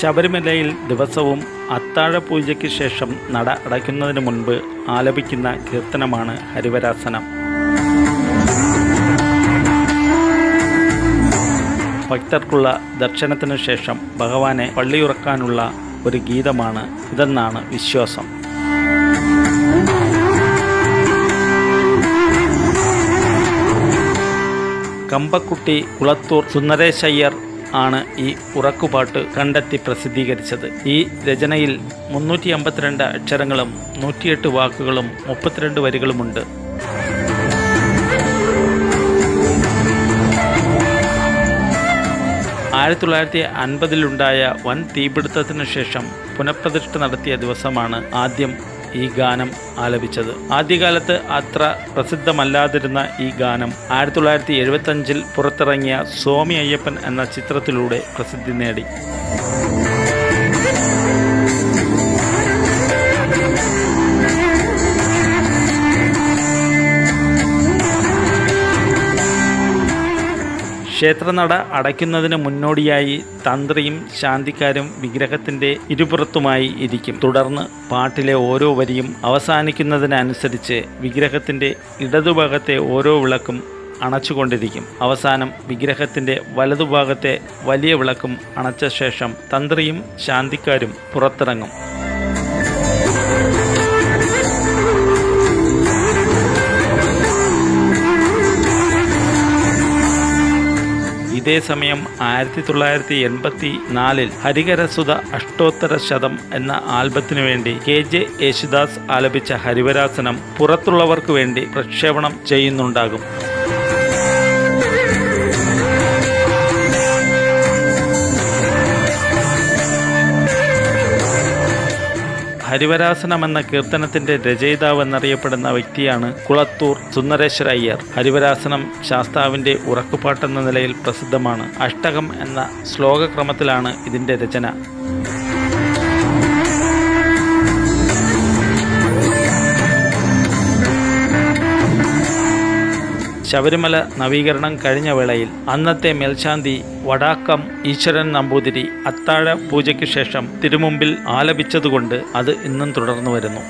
ശബരിമലയിൽ ദിവസവും അത്താഴപൂജയ്ക്ക് ശേഷം നട അടയ്ക്കുന്നതിന് മുൻപ് ആലപിക്കുന്ന കീർത്തനമാണ് ഹരിവരാസനം. ഭക്തർക്കുള്ള ദർശനത്തിനു ശേഷം ഭഗവാനെ പള്ളിയുറക്കാനുള്ള ഒരു ഗീതമാണ് ഇതെന്നാണ് വിശ്വാസം. കമ്പക്കുട്ടി കുളത്തൂർ സുന്ദരേശയ്യർ ആണ് ഈ ഉറക്കുപാട്ട് കണ്ടെത്തി പ്രസിദ്ധീകരിച്ചത്. ഈ രചനയിൽ മുന്നൂറ്റി അമ്പത്തിരണ്ട് അക്ഷരങ്ങളും നൂറ്റിയെട്ട് വാക്കുകളും മുപ്പത്തിരണ്ട് വരികളുമുണ്ട്. ആയിരത്തി തൊള്ളായിരത്തി അൻപതിലുണ്ടായ വൻ തീപിടുത്തത്തിനു ശേഷം പുനഃപ്രതിഷ്ഠ നടത്തിയ ദിവസമാണ് ആദ്യം ഈ ഗാനം ആലപിച്ചത്. ആദ്യകാലത്ത് അത്ര പ്രസിദ്ധമല്ലാതിരുന്ന ഈ ഗാനം ആയിരത്തി തൊള്ളായിരത്തി എഴുപത്തഞ്ചിൽ പുറത്തിറങ്ങിയ സ്വാമി അയ്യപ്പൻ എന്ന ചിത്രത്തിലൂടെ പ്രസിദ്ധി നേടി. ക്ഷേത്രനട അടയ്ക്കുന്നതിന് മുന്നോടിയായി തന്ത്രിയും ശാന്തിക്കാരും വിഗ്രഹത്തിന്റെ ഇരുപുറത്തുമായി ഇരിക്കും. തുടർന്ന് പാട്ടിലെ ഓരോ വരിയും അവസാനിക്കുന്നതിനനുസരിച്ച് വിഗ്രഹത്തിന്റെ ഇടതുഭാഗത്തെ ഓരോ വിളക്കും അണച്ചുകൊണ്ടിരിക്കും. അവസാനം വിഗ്രഹത്തിന്റെ വലതുഭാഗത്തെ വലിയ വിളക്കും അണച്ച ശേഷം തന്ത്രിയും ശാന്തിക്കാരും പുറത്തിറങ്ങും. ഇതേ സമയം ആയിരത്തി തൊള്ളായിരത്തി എൺപത്തി നാലിൽ ഹരിഹരസുത അഷ്ടോത്തര ശതം എന്ന ആൽബത്തിനു വേണ്ടി കെ ജെ യേശുദാസ് ആലപിച്ച ഹരിവരാസനം പുറത്തുള്ളവർക്ക് വേണ്ടി പ്രക്ഷേപണം ചെയ്യുന്നുണ്ടാകും. ഹരിവരാസനം എന്ന കീർത്തനത്തിന്റെ രചയിതാവ് എന്നറിയപ്പെടുന്ന വ്യക്തിയാണ് കുളത്തൂർ സുന്ദരേശ്വര അയ്യർ. ഹരിവരാസനം ശാസ്താവിന്റെ ഉറക്കുപാട്ടെന്ന നിലയിൽ പ്രസിദ്ധമാണ്. അഷ്ടകം എന്ന ശ്ലോകക്രമത്തിലാണ് ഇതിന്റെ രചന. ശബരിമല നവീകരണം കഴിഞ്ഞ വേളയിൽ അന്നത്തെ മേൽശാന്തി വടാക്കം ഈശ്വരൻ നമ്പൂതിരി അത്താഴ പൂജയ്ക്ക് ശേഷം തിരുമുമ്പിൽ ആലപിച്ചതുകൊണ്ട് അത് ഇന്നും തുടർന്നു വരുന്നു.